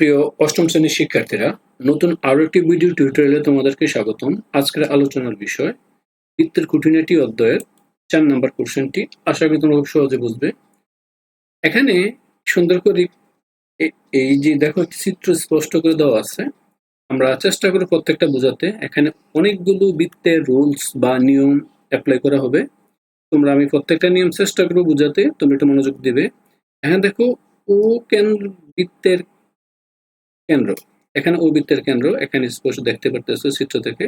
প্রিয় অষ্টম শ্রেণির শিক্ষার্থীরা, নতুন আরও একটি ভিডিও টিউটোরিয়ালে তোমাদেরকে স্বাগতম। আজকের আলোচনার বিষয়, বৃত্তের খুঁটিনাটি অধ্যায়ের চার নাম্বার কোশ্চেনটি আশা করি তোমরা খুব সহজে বুঝবে। এখানে সুন্দর করে এই যে দেখো চিত্র স্পষ্ট করে দেওয়া আছে। আমরা চেষ্টা করি প্রত্যেকটা বোঝাতে। এখানে অনেকগুলো বৃত্তের রুলস বা নিয়ম অ্যাপ্লাই করা হবে। তোমরা আমি প্রত্যেকটা নিয়ম চেষ্টা করব বোঝাতে। তোমরা একটু মনোযোগ দেবে। এখানে দেখো, ও কেন্দ্র বৃত্তের কেন্দ্র। এখানে ও বৃত্তের কেন্দ্র, এখানে স্পর্শ দেখতে পারতেছে চিত্র থেকে।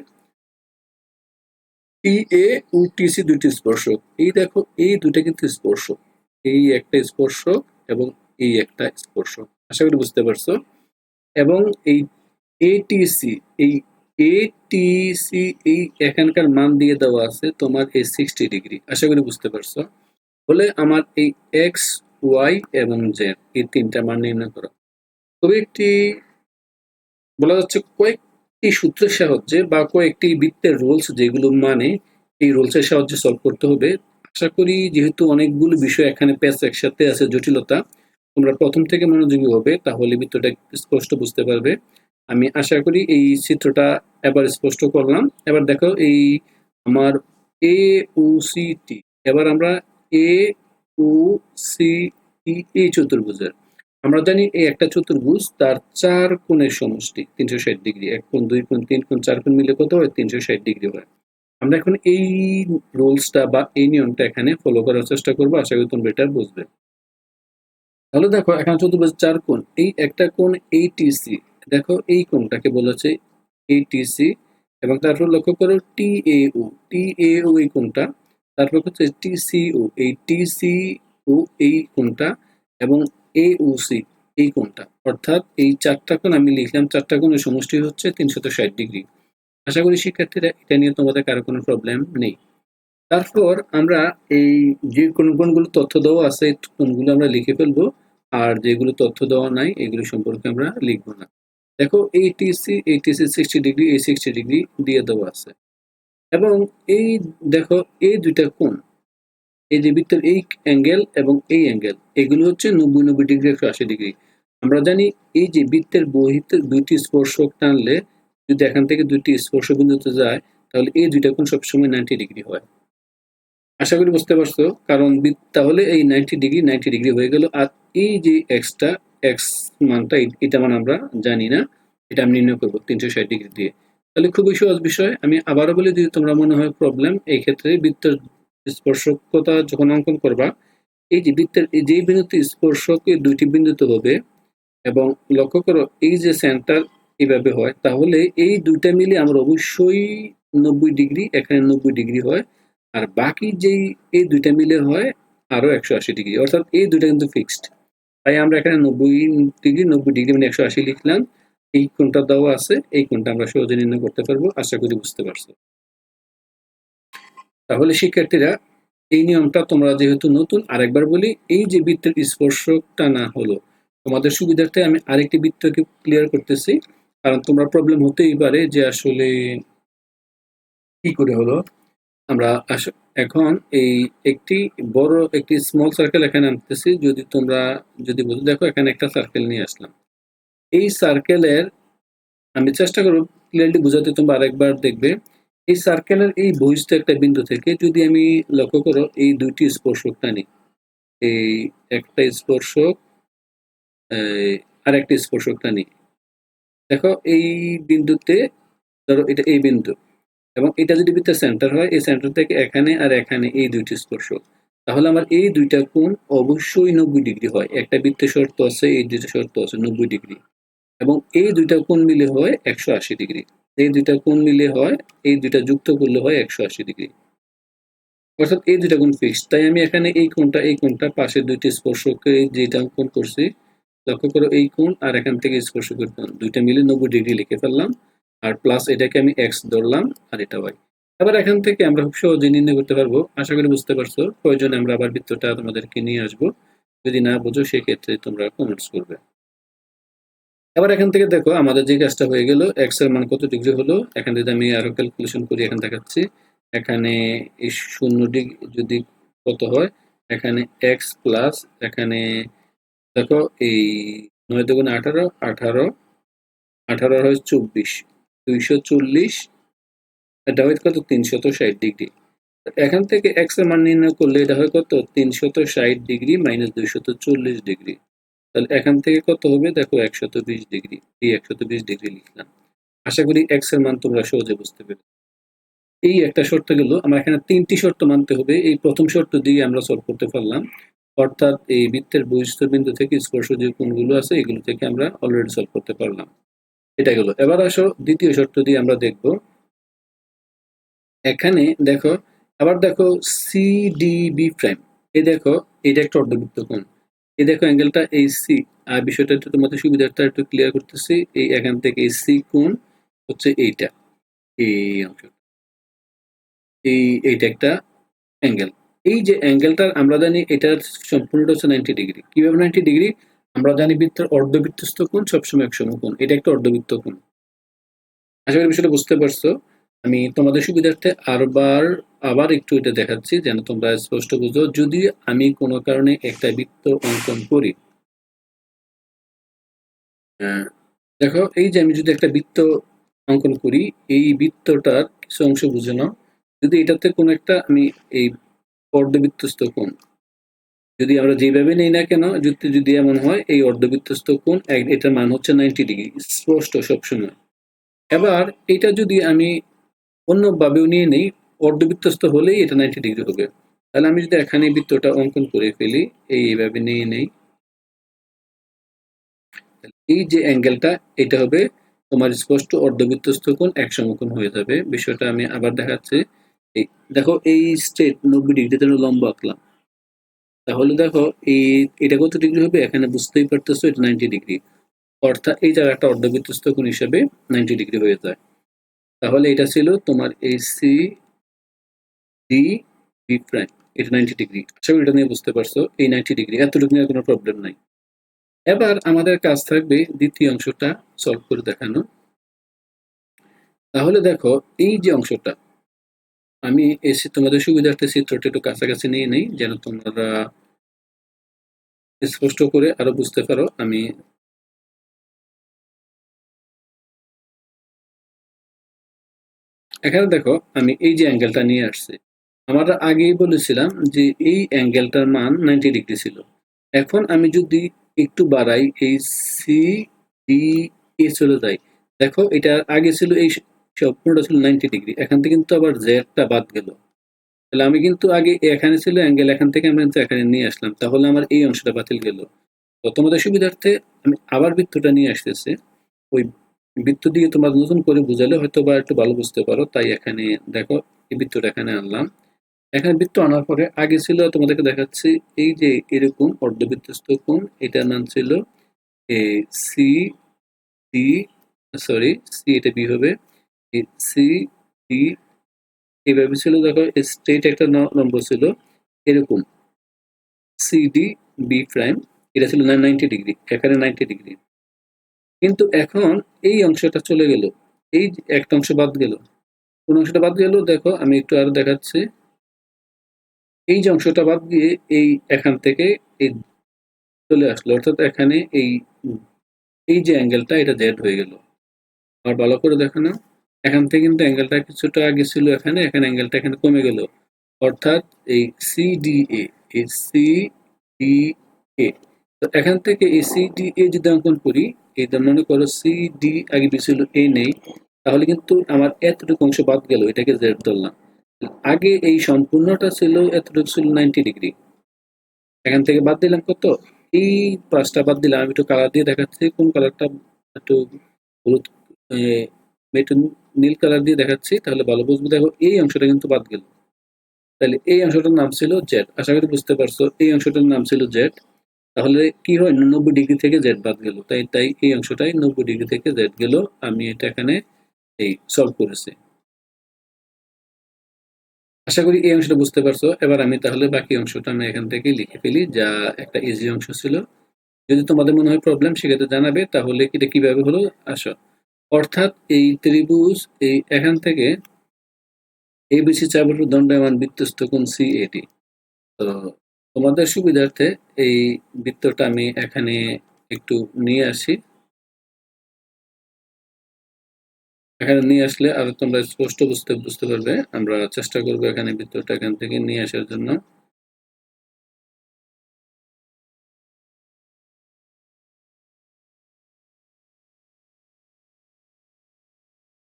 টি এ ও টিসি দুটি স্পর্শক এই দেখো, এই দুটা কিন্তু স্পর্শক এই একটা স্পর্শক এবং এই একটা স্পর্শক আশা করি বুঝতে পারছ? এবং এই এটিসি এই এটিসি এই এখানকার মান দিয়ে দেওয়া আছে তোমার এই সিক্সটি ডিগ্রি। আশা করি বুঝতে পারছ? বলে আমার এই এক্স, ওয়াই এবং জেড, এই তিনটা মান নির্ণয় করা। তবে একটি বলা যাচ্ছে কয়েকটি সূত্রের সাহায্যে বা কয়েকটি বৃত্তের রোলস যেগুলো মানে এই রুলসের সাহায্যে সলভ করতে হবে। আশা করি যেহেতু অনেকগুলো বিষয় এখানে প্যাচ একসাথে আছে জটিলতা, তোমরা প্রথম থেকে মনোযোগী হবে, তাহলে বৃত্তটা স্পষ্ট বুঝতে পারবে। আমি আশা করি এই চিত্রটা এবার স্পষ্ট করলাম। এবার দেখো এই আমার এ ও সি টি এবার আমরা এ ও সি টি এই চতুর্ভুজের আমরা জানি এই একটা চতুর্ভুজ, তার চার কোণের সমষ্টি, তিনশো ষাট ডিগ্রি, এক কোণ, দুই কোণ, তিন কোণ, চার কোণ মিলে কত হয়? তিনশো ষাট ডিগ্রি হয়। আমরা এখন এই রুলসটা বা এই নিয়মটা এখানে ফলো করার চেষ্টা করব। আশা করি তোমরা এটা বুঝবে। তাহলে দেখো, এখানে চতুর্ভুজ চার কোণ। এই একটা কোণ এইটিসি দেখো এই কোণটাকে বলেছে এইটিসি এবং তারপর লক্ষ্য করো টি এ ও টি এ ও এই কোণটা, তারপর হচ্ছে টিসিও এই টিসিও এই কোণটা এবং এওসি এই কোণটা। অর্থাৎ এই চারটা কোণ আমি লিখলাম, চারটা কোণের সমষ্টি হচ্ছে তিনশত ষাট ডিগ্রি। আশা করি শিক্ষার্থীরা, এটা নিয়ে তোমাদের কারও কোনো প্রবলেম নেই। তারপর আমরা এই যে কোন কোনগুলো তথ্য দেওয়া আছে কোনগুলো আমরা লিখে ফেলব। আর যেগুলো তথ্য দেওয়া নাই, এগুলো সম্পর্কে আমরা লিখব না। দেখো এই টিসি এই টিসি সিক্সটি ডিগ্রি এই সিক্সটি ডিগ্রি দিয়ে দেওয়া আছে। এবং এই, দেখো, এই দুইটা কোণ এই যে বৃত্তের এই অ্যাঙ্গেল এবং এই অ্যাঙ্গেল এগুলো হচ্ছে নব্বই নব্বই ডিগ্রি একশো আশি ডিগ্রি। আমরা জানি এই যে বৃত্তের বহিতে দুইটি স্পর্শক টানলে যদি এখান থেকে দুইটি স্পর্শ বিন্দুতে যায়, তাহলে এই দুইটা কোণ সবসময় নাইনটি ডিগ্রি হয়। আশা করি বুঝতে পারছ? কারণ তাহলে এই নাইনটি ডিগ্রি নাইনটি ডিগ্রি হয়ে গেল। আর এই যে এক্সটা এক্স মানটা এটা মানে আমরা জানি না। এটা আমি নির্ণয় করব তিনশো ষাট ডিগ্রি দিয়ে। তাহলে খুবই সহজ বিষয়। আমি আবারও বলি যদি তোমরা মনে হয় প্রবলেম এই ক্ষেত্রে বৃত্তের স্পর্শকতা যখন অঙ্কন করবা, এই যে বৃত্তের যে বিন্দুতে স্পর্শক দুইটি বিন্দুতে হবে, এবং লক্ষ্য করো এই যে সেন্টার এইভাবে হয়, তাহলে এই দুইটা মিলে আমরা অবশ্যই নব্বই ডিগ্রি, এখানে নব্বই ডিগ্রি হয়, আর বাকি যেই, এই দুইটা মিলে হয় আরও একশো আশি ডিগ্রি, অর্থাৎ এই দুইটা কিন্তু ফিক্সড তাই আমরা এখানে নব্বই ডিগ্রি নব্বই ডিগ্রি মানে একশো আশি লিখলাম, এই কোনটা দেওয়া আছে, এই কোনটা আমরা সহজে নির্ণয় করতে পারব, আশা করি বুঝতে পারছ। তাহলে শিক্ষার্থীরা, এই নিয়মটা তোমরা যেহেতু নতুন, আরেকবার বলি, এই যে বৃত্তের স্পর্শকটা না হলো, তোমাদের সুবিধার্থে আমি আরেকটি বৃত্তকে ক্লিয়ার করতেছি। কারণ তোমরা প্রবলেম হতেই পারে যে আসলে কি করে হলো। আমরা এখন এই একটি বড়, একটি স্মল সার্কেল এখানে আনতেছি। যদি তোমরা, যদি বুঝো দেখো, এখানে একটা সার্কেল নিয়ে আসলাম। এই সার্কেলের আমি চেষ্টা করব ক্লিয়ারলি বোঝাতে তোমরা আরেকবার দেখবে। এই সার্কেলের এই বহিষ্ঠ একটা বিন্দু থেকে যদি আমি লক্ষ্য করো, এই দুইটি স্পর্শক টানি। এই একটা স্পর্শক আর একটা স্পর্শক টানি। দেখো, এই বিন্দুতে ধরো এটা এই বিন্দু এবং এটা যদি বৃত্তের সেন্টার হয়, এই সেন্টার থেকে এখানে আর এখানে এই দুইটি স্পর্শক। তাহলে আমার এই দুইটা কোণ অবশ্যই নব্বই ডিগ্রি হয়। একটা বৃত্তের শর্ত আছে, এই দুইটা শর্ত আছে নব্বই ডিগ্রি এবং এই দুইটা কোণ মিলে হয় একশো আশি ডিগ্রি। এই দুইটা কোণ মিলে হয়, এই দুইটা যুক্ত করলে হয় একশো আশি ডিগ্রি। অর্থাৎ এই দুইটা কোণ ফিক্সড তাই আমি এখানে এই কোণটা এই কোণটা পাশে দুইটি স্পর্শকে যেটা কোণ করছি, লক্ষ্য করো এই কোণ আর এখান থেকে স্পর্শ করতাম দুইটা মিলে নব্বই ডিগ্রি লিখে ফেললাম, আর প্লাস এটাকে আমি এক্স ধরলাম, আর এটা ওয়াই এবার এখান থেকে আমরা খুব সহজে নির্ণয় করতে পারব। আশা করি বুঝতে পারছ। প্রয়োজনে আমরা আবার বৃত্তটা তোমাদেরকে নিয়ে আসব। যদি না বোঝো, সেক্ষেত্রে তোমরা কমেন্টস করবে। এবার এখান থেকে দেখো, আমাদের যে কাজটা হয়ে গেল এক্সের মান কত ডিগ্রি হলো? এখান থেকে আমি আরও ক্যালকুলেশন করি, এখানে দেখাচ্ছি, এখানে এই শূন্য ডিগ্রি যদি কত হয়, এখানে এক্স প্লাস এখানে দেখো এই নয় দুগুণ আঠারো আঠারো আঠারো হয় চব্বিশ, দুইশো চল্লিশ এটা হয় কত? তিনশত ষাট ডিগ্রি এখান থেকে এক্সের মান নির্ণয় করলে এটা হয় কত? তিনশত ষাট ডিগ্রি মাইনাস দুইশত চল্লিশ ডিগ্রি তাহলে এখান থেকে কত হবে? দেখো একশত বিশ ডিগ্রি। এই একশত বিশ ডিগ্রি লিখলাম। আশা করি এক্সের মান তোমরা সহজে বুঝতে পেরে এই একটা শর্ত গেল, আমার এখানে তিনটি শর্ত মানতে হবে। এই প্রথম শর্ত দিয়ে আমরা সলভ করতে পারলাম। অর্থাৎ এই বৃত্তের বহিষ্ঠ বিন্দু থেকে স্পর্শ যে কোণগুলো আছে, এগুলো থেকে আমরা অলরেডি সলভ করতে পারলাম। এটা গেল। এবার আসো দ্বিতীয় শর্ত দিয়ে আমরা দেখব। এখানে দেখো, আবার দেখো সিডিবি প্রাইম এই দেখো এটা একটা অর্ধবৃত্ত কোণ। এই দেখো অ্যাঙ্গেলটা এই সি আর বিষয়টা একটু তোমাদের সুবিধার্থে একটু ক্লিয়ার করতেছি, এই এখান থেকে এই সি কোণ হচ্ছে এইটা, এই অংশটা, এই, এইটা একটা অ্যাঙ্গেল এই যে অ্যাঙ্গেলটার আমরা জানি এটার সম্পূর্ণটা হচ্ছে নাইনটি ডিগ্রি কীভাবে নাইনটি ডিগ্রি আমরা জানি বৃত্তের অর্ধবৃত্তস্থ কোণ সবসময় এক কোণ, এটা একটা অর্ধবৃত্ত কোণ, আশা করি বিষয়টা বুঝতে পারছ, আমি তোমাদের সুবিধার্থে আরবার আবার একটু এটা দেখাচ্ছি যেন তোমরা স্পষ্ট বুঝো। যদি আমি কোনো কারণে একটা বৃত্ত অঙ্কন করি আহ, দেখো এই যে আমি যদি একটা বৃত্ত অঙ্কন করি এই বৃত্তটার কিছু অংশ বুঝে নাও। যদি এটাতে কোনো একটা আমি এই অর্ধবৃত্তস্থ কোণ যদি আমরা যেভাবে নেই না কেন যদি যদি এমন হয় এই অর্ধবৃত্তস্থ কোণ এটার মান হচ্ছে নাইনটি ডিগ্রি স্পষ্ট সবসময়। এবার এটা যদি আমি অন্যভাবেও নিয়ে নেই অর্ধবৃত্তস্থ হলেই এটা নাইনটি ডিগ্রি হবে। তাহলে আমি যদি এখানে বৃত্তটা অঙ্কন করে ফেলি, এই এইভাবে নিয়ে নেই। এই যে অ্যাঙ্গেলটা এটা হবে তোমার স্পষ্ট অর্ধবৃত্তস্থ কোণ এক সমকোণ হয়ে যাবে। বিষয়টা আমি আবার দেখাচ্ছি। এই, দেখো এই স্ট্রেট নব্বই ডিগ্রিতে লম্বা আঁকলাম। তাহলে দেখো এই, এটা কত ডিগ্রি হবে? এখানে বুঝতেই পারতেছো এটা নাইনটি ডিগ্রি অর্থাৎ এই জায়গাটা অর্ধবৃত্তস্থ কোণ হিসেবে নাইনটি ডিগ্রি হয়ে যায়। তাহলে এটা ছিল তোমার এই সি ডি বি প্রাইম এটা নাইনটি ডিগ্রি আশা করি এটা নিয়ে বুঝতে পারছ, এই নাইনটি ডিগ্রি এতটুকু নিয়ে কোনো প্রবলেম নাই। এবার আমাদের কাজ থাকবে দ্বিতীয় অংশটা সলভ করে দেখানো। তাহলে দেখো, এই যে অংশটা, আমি এসে তোমাদের সুবিধার্থে চিত্রটা একটু কাছাকাছি নিয়ে নেই, যেন তোমরা স্পষ্ট করে আরও বুঝতে পারো। আমি এখানে দেখো, আমি এই যে অ্যাঙ্গেলটা নিয়ে আসছি। আমরা আগেই বলেছিলাম যে এই অ্যাঙ্গেলটার মান নাইনটি ডিগ্রি ছিল। এখন আমি যদি একটু বাড়াই, এই সি ডি এ চলে যাই দেখো, এটা আগে ছিল এই সম্পূর্ণটা ছিল নাইনটি ডিগ্রি। এখান থেকে কিন্তু আবার জেডটা বাদ গেল। তাহলে আমি কিন্তু আগে এখানে ছিল অ্যাঙ্গেল, এখান থেকে আমি এখানে নিয়ে আসলাম। তাহলে আমার এই অংশটা বাতিল গেল। তো তোমাদের সুবিধার্থে আমি আবার বৃত্তটা নিয়ে আসতেছে। ওই বৃত্ত দিয়ে তোমার নতুন করে বুঝালে হয়তো বা একটু ভালো বুঝতে পারো। তাই এখানে দেখো, এই বৃত্তটা এখানে আনলাম। এখানে বৃত্ত আনার পরে আগে ছিল, তোমাদেরকে দেখাচ্ছি, এই যে এরকম অর্ধবৃত্তস্থ কোণ, এটার নাম ছিল A C D sorry C এটা বি হবে সি ডি এইভাবে ছিল, দেখো স্ট্রেট একটা নম্বর ছিল, এরকম সি ডি বি প্রাইম এটা ছিল নাইনটি ডিগ্রি এখানে নাইনটি ডিগ্রি কিন্তু এখন এই অংশটা চলে গেল, এই একটা অংশ বাদ গেল, কোন অংশটা বাদ গেল, দেখো, আমি একটু আরও দেখাচ্ছি এই যে অংশটা বাদ দিয়ে এই এখান থেকে এই চলে আসলো, অর্থাৎ এখানে এই এই যে অ্যাঙ্গেলটা এটা জেড হয়ে গেল। আর ভালো করে দেখো না, এখান থেকে কিন্তু অ্যাঙ্গেলটা কিছুটা আগে ছিল এখানে এখানে অ্যাঙ্গেলটা এখানে কমে গেল। অর্থাৎ এই সি ডি এ এই সি ডি এ তো এখান থেকে এই সি ডি এ যদি অঙ্কন করি, এই মনে করো সি ডি আগে ছিল এ নেই, তাহলে কিন্তু আমার এতটুকু অংশ বাদ গেল, এটাকে জেড ধরলাম। আগে এই সম্পূর্ণটা ছিল এতটুকু ছিল নাইনটি ডিগ্রি এখান থেকে বাদ দিলাম কত? এই পাঁচটা বাদ দিলাম, আমি একটু কালার দিয়ে দেখাচ্ছি, কোন কালারটা একটু হলুদ একটু নীল কালার দিয়ে দেখাচ্ছি, তাহলে ভালো বুঝব। দেখো, এই অংশটা কিন্তু বাদ গেল। তাহলে এই অংশটার নাম ছিল জেড আশা করি বুঝতে পারছ, এই অংশটার নাম ছিল জেড তাহলে কি হয়? নব্বই ডিগ্রি থেকে জেড বাদ গেল। তাই তাই এই অংশটাই নব্বই ডিগ্রি থেকে জেড গেল। আমি এটা এখানে, এই সলভ করেছি। আশা করি এই অংশটা বুঝতে পারছ। এবার আমি তাহলে বাকি অংশটা আমি এখান থেকে লিখে ফেলি, যা একটা ইজি অংশ ছিল। যদি তোমাদের মনে হয় প্রবলেম সেক্ষেত্রে জানাবে, তাহলে এটা কীভাবে হলো? আসো। অর্থাৎ এই ত্রিভুজ, এই এখান থেকে বেশি চাপের দণ্ডায়মান বৃত্তস্থ কোণ সি এটি তো তোমাদের সুবিধার্থে এই বৃত্তটা আমি এখানে একটু নিয়ে আসি। এখানে নিয়ে আসলে আরও তোমরা স্পষ্ট বুঝতে বুঝতে পারবে। আমরা চেষ্টা করব এখানে বৃত্তটা এখান থেকে নিয়ে আসার জন্য।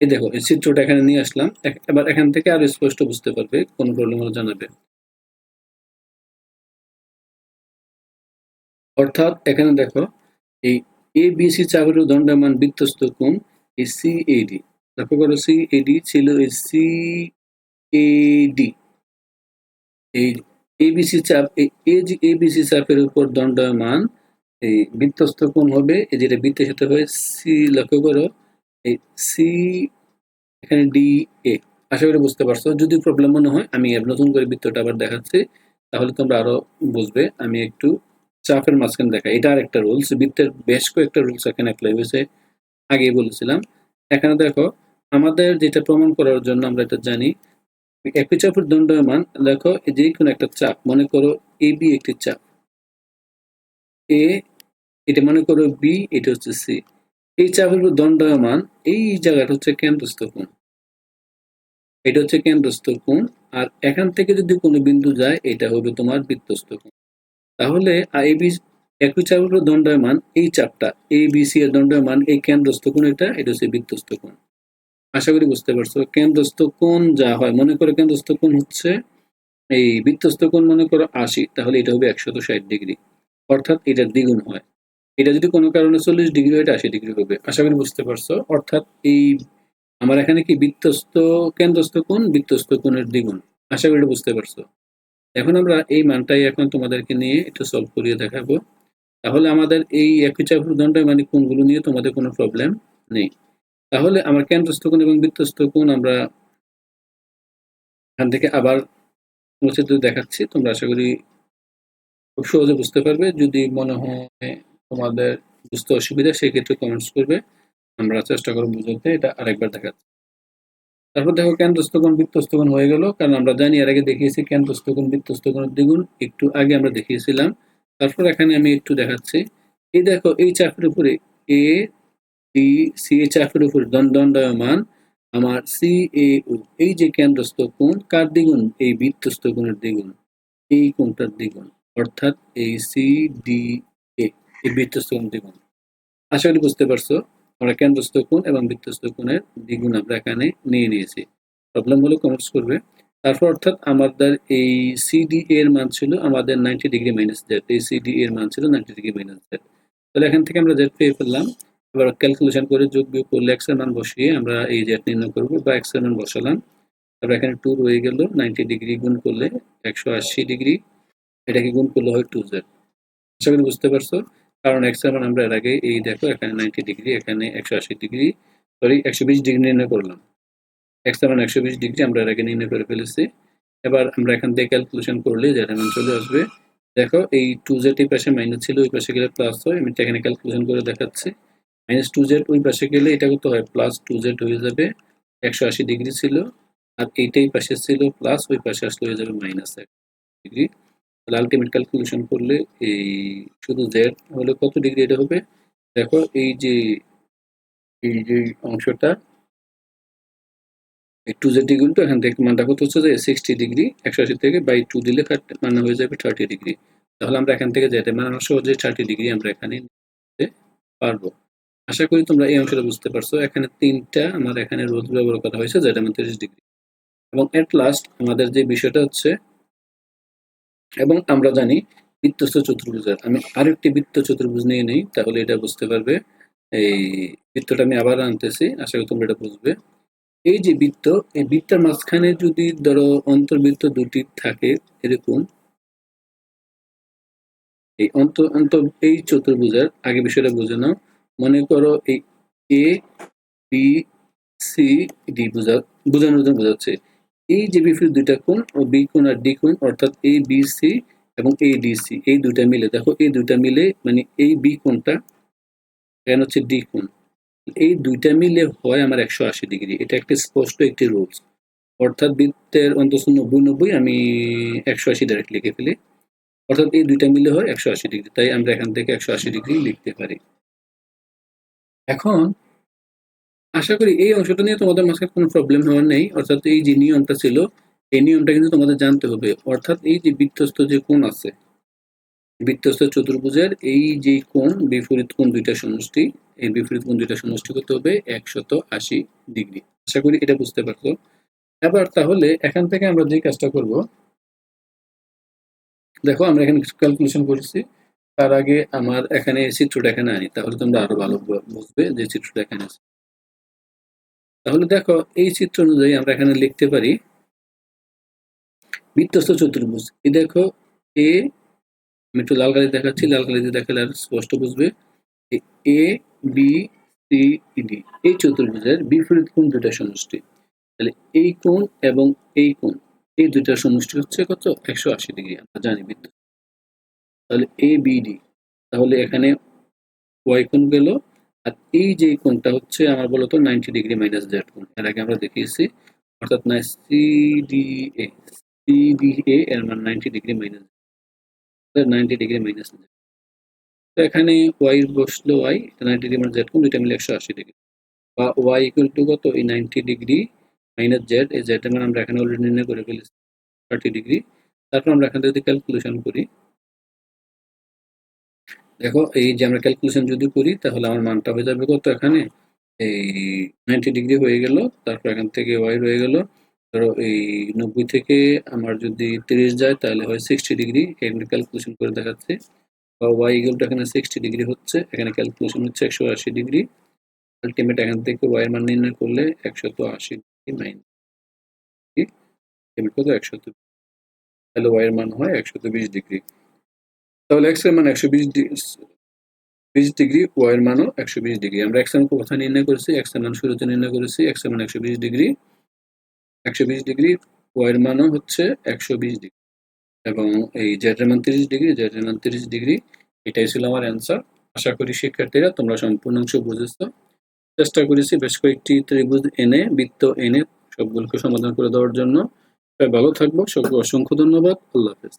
এই দেখো, এই চিত্রটা এখানে নিয়ে আসলাম। এবার এখান থেকে আরও স্পষ্ট বুঝতে পারবে কোন প্রবলেম জানাবে। অর্থাৎ এখানে দেখো, এই এ বি সি চাপের দণ্ডমান বৃত্তস্ত কোণ, এই সি এডি লক্ষ্য করো সি এডি ছিল সি এডি এই এবিসি চাপ এই এবিসি চাপের উপর দণ্ডমান এই বৃত্তস্ত কোণ হবে এই যেটা বৃত্তের সাথে হবে সি, লক্ষ্য করো এই সি, এখানে ডি, এ। আশা করি বুঝতে পারছ। যদি প্রবলেম মনে হয়, আমি নতুন করে বৃত্তটা আবার দেখাচ্ছি, তাহলে তোমরা আরও বুঝবে, আমি একটু চাপের মাঝখানে দেখা এটা আর একটা রুলস বৃত্তের বেশ কয়েকটা রুলস এখানে অ্যাপ্লাই হয়েছে, আগেই বলেছিলাম। এখানে দেখো, আমাদের যেটা প্রমাণ করার জন্য আমরা এটা জানি, একটি চাপের দণ্ডমান দেখো যে কোনো একটা চাপ, মনে করো এ বি একটি চাপ। এ এটা মনে করো বি এটা হচ্ছে সি এই চাপের উপর দণ্ডমান এই জায়গাটা হচ্ছে কেন্দ্রস্থ কোণ। এটা হচ্ছে কেন্দ্রস্থ কোণ, আর এখান থেকে যদি কোনো বিন্দু যায়, এটা হবে তোমার বৃত্তস্থ কোণ। তাহলে এ বি একই চাপের দণ্ডায়মান, এই চাপটা এ বি সি এর দণ্ডায়মান, এই কেন্দ্রস্থ কোণ এটা এটা হচ্ছে বৃত্তস্থ কোণ। আশা করি বুঝতে পারছ, কেন্দ্রস্থ কোণ যা হয়, মনে করো কেন্দ্রস্থ কোণ হচ্ছে এই বৃত্তস্থ কোণ মনে করো আশি, তাহলে এটা হবে একশত ষাট ডিগ্রি। অর্থাৎ এটার দ্বিগুণ হয়। এটা যদি কোনো কারণে চল্লিশ ডিগ্রি হয়, এটা আশি ডিগ্রি হবে। আশা করি বুঝতে পারছ, অর্থাৎ এই আমার এখানে কি বৃত্তস্থ কেন্দ্রস্থ কোণ বৃত্তস্থ কোণের দ্বিগুণ। আশা করি এটা বুঝতে পারছ। এখন আমরা এই মানটাই এখন তোমাদেরকে নিয়ে একটু সলভ করিয়ে দেখাবো। তাহলে আমাদের এই একই চাপের দণ্ডায় মানে কোণগুলো নিয়ে তোমাদের কোনো প্রবলেম নেই। তাহলে আমার কেন্দ্রস্থ কোণ এবং বৃত্তস্থ কোণ আমরা এখান থেকে আবার চিত্র দেখাচ্ছি। তোমরা আশা করি খুব সহজে বুঝতে পারবে। যদি মনে হয় তোমাদের বুঝতে অসুবিধা, সেক্ষেত্রে কমেন্টস করবে। আমরা চেষ্টা করব বুঝতে। এটা আরেকবার দেখাচ্ছি। তারপর দেখো কেন্দ্রস্থ কোণ বৃত্তস্থ হয়ে গেল। কারণ আমরা জানি, এর আগে দেখিয়েছি, কেন্দ্রস্থ কোণ বৃত্তস্থ কোণের দ্বিগুণ। একটু আগে আমরা দেখিয়েছিলাম তারপর এখানে আমি একটু দেখাচ্ছি। এই দেখো, এই চাপের উপরে এ ডি সি এ চাপের উপরে দণ্ডায়মান আমার সি এ ও এই যে কেন্দ্রস্থ কোণ, কার দ্বিগুণ? এই বৃত্তস্থ কোণের দ্বিগুণ। এই কোণটার দ্বিগুণ। অর্থাৎ এই সি ডি এ এই বৃত্তস্থ কোণ দ্বিগুণ। আশা করি বুঝতে পারছ, আমরা কেন্দ্রস্থ কোণ এবং বৃত্তস্থ কোণের দ্বিগুণ আমরা এখানে নিয়ে নিয়েছি। প্রবলেম হলে কমেন্টস করবে। তারপর অর্থাৎ আমাদের এই সিডি এর মান ছিল আমাদের নাইনটি ডিগ্রি মাইনাস জেড এই সিডি এর মান ছিল নাইনটি ডিগ্রি মাইনাস জেড তাহলে এখান থেকে আমরা জেড পেয়ে ফেললাম। এবার ক্যালকুলেশন করে যোগ বিয়োগ করলে এক্সের মান বসিয়ে আমরা এই জেড নির্ণয় করব বা এক্সের মান বসালাম। তারপর এখানে টু রয়ে গেল নাইনটি ডিগ্রি গুণ করলে একশো আশি ডিগ্রি এটাকে গুণ করলে হয় টু জেড আশা করি বুঝতে পারছ? কারণ এক্সের মান আমরা এর আগে এই দেখো, এখানে নাইনটি ডিগ্রি এখানে একশো আশি ডিগ্রি সরি একশো বিশ ডিগ্রি নির্ণয় করলাম। এক্সের মান একশো বিশ ডিগ্রি আমরা এর আগে নির্ণয় করে ফেলেছি। এবার আমরা এখান থেকে ক্যালকুলেশন করলে যেটা মান চলে আসবে। দেখো, এই টু জেড এই পাশে মাইনাস ছিল, ওই পাশে গেলে প্লাস হয়। আমি এখানে ক্যালকুলেশন করে দেখাচ্ছি। মাইনাস টু জেড ওই পাশে গেলে এটা কত হয়? প্লাস টু জেড হয়ে যাবে। একশো আশি ডিগ্রি ছিল। আর এইটাই পাশে ছিল প্লাস ওই পাশে আসলে হয়ে যাবে মাইনাস এক ডিগ্রি তাহলে আলটিমেট ক্যালকুলেশন করলে এই শুধু জেড হলে কত ডিগ্রি এটা হবে? দেখো, এই যে এই যে অংশটা এই টু জেড ডিগ্রি তো এখান থেকে মানটা কত হচ্ছে যে সিক্সটি ডিগ্রি একশো আশি থেকে বাই টু দিলে মানে হয়ে যাবে থার্টি ডিগ্রি তাহলে আমরা এখান থেকে যেতে মানে সহজে থার্টি ডিগ্রি আমরা এখানে নিতে পারব। আশা করি তোমরা এই অংশটা বুঝতে পারছ। এখানে তিনটা আমার এখানে রোদ ব্যবহার করা হয়েছে, যেটা মানে তিরিশ ডিগ্রি এবং এট লাস্ট আমাদের যে বিষয়টা হচ্ছে, এবং আমরা জানি বৃত্তস্থ চতুর্ভুজের, আমি আরেকটি বৃত্ত চতুর্ভুজ নিয়ে নেই, তাহলে এটা বুঝতে পারবে। এই বৃত্তটা আমি আবার আনতেছি, আশা করি তোমরা এটা বুঝবে। এই যে বৃত্ত, এই বৃত্তের মাঝখানে যদি ধরো অন্তর্বৃত্ত দুটি থাকে, এরকম, এই অন্ত অন্ত, এই চতুর্ভুজের, আগে বিষয়টা বুঝে নাও, মনে করো এই এ বি সি ডি বোঝা, বোঝানোর জন্য বোঝাচ্ছে। এই যে বিপরীত দুইটা কোণ ও বি কোণ আর ডি কোণ, অর্থাৎ এ বি সি এবং এ ডি সি এই দুইটা মিলে, দেখো, এই দুইটা মিলে মানে এই বি কোণটা, এখানে হচ্ছে ডি কোণ। এই দুইটা মিলে হয় আমার একশো আশি ডিগ্রি। এটা একটি স্পষ্ট একটি রুলস অর্থাৎ বৃত্তের অন্তত নব্বই নব্বই আমি একশো আশি ডাইরেক্ট লিখে ফেলি। অর্থাৎ এই দুইটা মিলে হয় একশো আশি ডিগ্রি। তাই আমরা এখান থেকে একশো আশি ডিগ্রি লিখতে পারি। এখন আশা করি এই অংশটা নিয়ে তোমাদের মাঝখানে কোনো প্রবলেম হওয়ার নেই। অর্থাৎ এই যে নিয়মটা ছিল, এই নিয়মটা কিন্তু তোমাদের জানতে হবে। অর্থাৎ এই যে বৃত্তস্থ যে কোণ আছে বৃত্তস্থ চতুর্ভুজের এই যে কোণ, বিপরীত কোণ দুইটা সমষ্টি, এই বিপরীত কোণ দুইটা সমষ্টি করতে হবে একশত আশি ডিগ্রি। আশা করি এটা বুঝতে পারছ। এবার তাহলে এখান থেকে আমরা যে কাজটা করব, দেখো আমরা এখানে কিছু ক্যালকুলেশন করেছি। তার আগে আমার এখানে চিত্রটা এখানে আনি, তাহলে তোমরা আরও ভালো বুঝবে যে চিত্রটা এখানে আছে। তাহলে দেখো, এই চিত্র অনুযায়ী আমরা এখানে লিখতে পারি বৃত্তস্থ চতুর্ভুজ। এই দেখো, এ আমি একটু লাল কালি দেখাচ্ছি, লাল কালি দিয়ে দেখালে আর স্পষ্ট বুঝবে। এ বি, সি ডি, এই চতুর্ভুজের বিপরীত কোণ দুটা সমষ্টি। তাহলে এই কোণ এবং এই কোণ, এই দুইটার সমষ্টি হচ্ছে কত? একশো আশি ডিগ্রি, আমরা জানি বিদ্যুৎ তাহলে এ, বি, ডি, তাহলে এখানে ওয়াই কোণ গেল, আর এই যে কোণটা হচ্ছে আমার বলতো নাইনটি ডিগ্রি মাইনাস জেড কোণ, এর আগে আমরা দেখিয়েছি। অর্থাৎ না সি, ডি, এ, সি এর মান ninety degree minus ninety degree minus তো এখানে ওয়াই বসল Y ninety degree minus Z কোণ, দুইটা মিলে একশো আশি ডিগ্রি বা ওয়াই ইকুয়াল টু কত? এই নাইনটি ডিগ্রি মাইনাস জেড এই জেড মান আমরা এখানে অলরেডি নির্ণয় করে ফেলেছি থার্টি ডিগ্রি তারপর আমরা এখান থেকে যদি ক্যালকুলেশন করি, দেখো এই যে আমরা ক্যালকুলেশন যদি করি, তাহলে আমার মানটা হয়ে যাবে কত এখানে? এই নাইনটি ডিগ্রি হয়ে গেল, তারপর এখান থেকে ওয়াই হয়ে গেল ধরো এই নব্বই থেকে আমার যদি তিরিশ যায়, তাহলে হয় সিক্সটি ডিগ্রি এখানে ক্যালকুলেশন করে দেখাচ্ছে। বা ওয়াই ইকুয়ালটা এখানে সিক্সটি ডিগ্রি হচ্ছে। এখানে ক্যালকুলেশন হচ্ছে একশো আশি ডিগ্রি আলটিমেট এখান থেকে ওয়াই এর মান নির্ণয় করলে একশত আশি ডিগ্রি মাইনাস কত? একশত তাহলে ওয়াই এর মান হয় একশত বিশ ডিগ্রি তাহলে এক্স মান একশো বিশ বিশ ডিগ্রি ওয়াই এর মানও একশো বিশ ডিগ্রি আমরা এক্সের কোথায় নির্ণয় করেছি? এক্সের মান শুরুতে নির্ণয় করেছি। এক্সের মান একশো বিশ ডিগ্রি একশো বিশ ডিগ্রি ওয়াইয়ের মানও হচ্ছে একশো বিশ ডিগ্রি। এবং এই জেড এর মান তিরিশ ডিগ্রি জেড এর মান তিরিশ ডিগ্রি, এটাই ছিল আমার অ্যান্সার আশা করি শিক্ষার্থীরা তোমরা সম্পূর্ণ অংশ বুঝেছ। চেষ্টা করেছি বেশ কয়েকটি ত্রিভুজ এনে, বৃত্ত এনে সবগুলোকে সমাধান করে দেওয়ার জন্য। ভালো থাকব সবকে অসংখ্য ধন্যবাদ। আল্লাহ হাফেজ।